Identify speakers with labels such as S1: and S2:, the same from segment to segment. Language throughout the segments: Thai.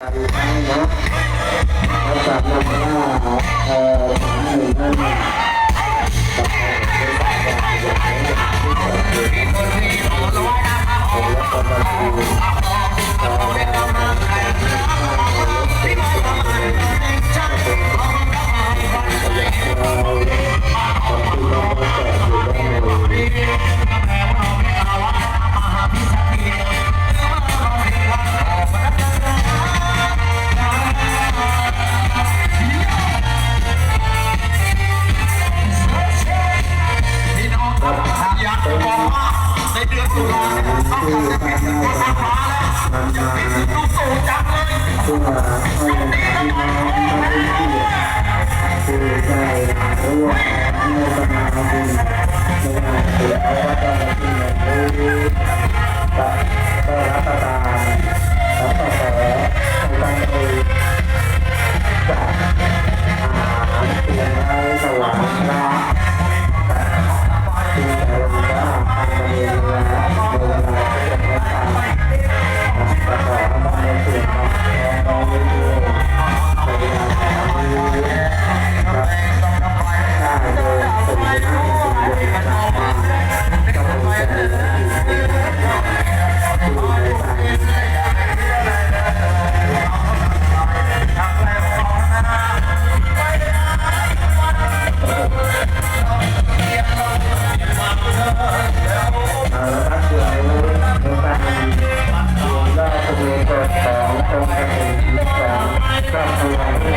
S1: การทั้งหมันมัน คู่กันได้นานๆคู่มาให้ที่มา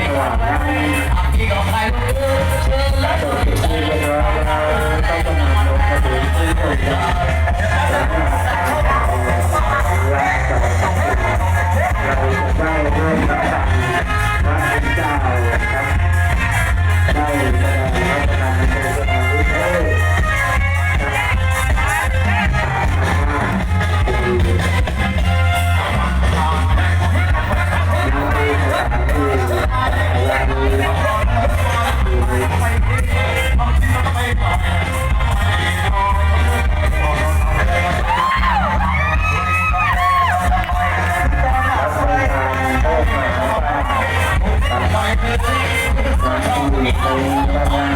S1: Thank you. Thank you.